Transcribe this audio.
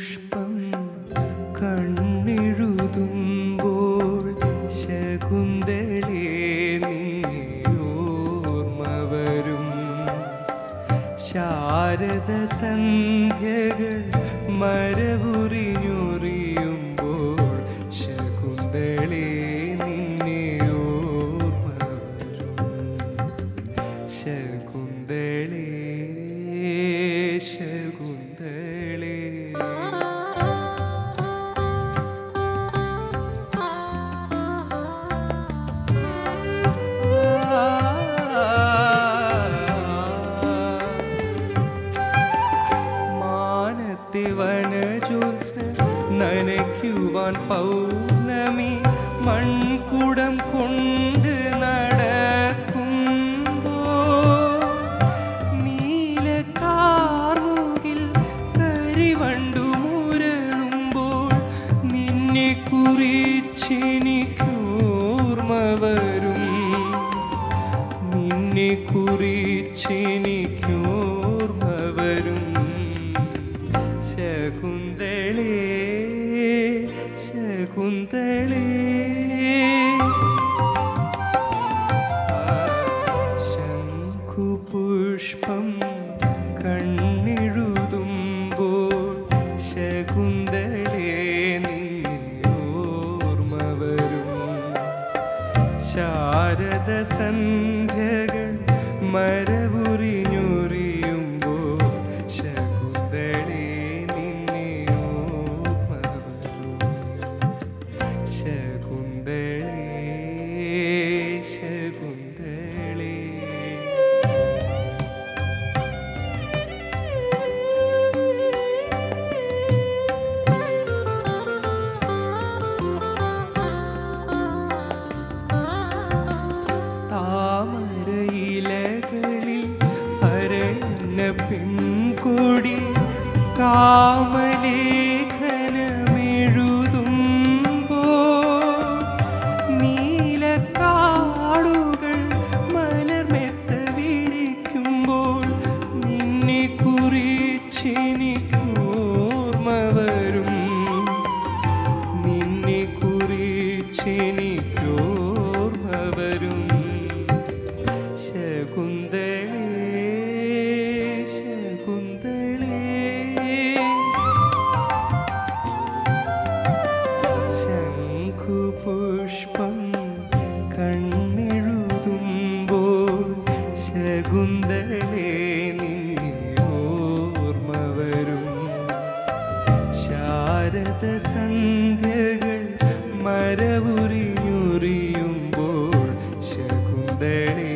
പുഷ്പം കണ്ണെഴുതുമ്പോൾ ശകുന്തളേ ശാരദ സന്ധ്യകൾ മരവും നനയ്ക്കുവാൻ പൗർണമി മൺകുടം കൊണ്ട് നടക്കുമ്പോ നീലക്കാർമുകിൽ കരിവണ്ടു മുരളുമ്പോൾ നിന്നെ കുറിച്ചെനിക്കോർമ്മ വരും. നിന്നെ കുറിച്ചെനിക്കോർമ്മ വരും. ശകുന്തളേ കണ്ണെഴുതുമ്പോൾ ശകുന്തളേ ശാരദ സന്ധ്യകൾ മരവുറിഞ്ഞുറിയുമ്പോൾ പെൺകൊടി കാമലേഖനമെഴുതുമ്പോ നീലക്കാടുകൾ മലർമെത്ത വിളിക്കുമ്പോൾ നിന്നെ കുറിച്ചെനിക്കോർമ്മ വരും. നിന്നെ കുറിച്ചെനിക്കോർമ്മ ശകുന്തളേ നിന്നെ ഓർമ്മ വരും ശാരദ സന്ധ്യകൾ മരവുറിഞ്ഞുറിയുമ്പോൾ ശകുന്തളേ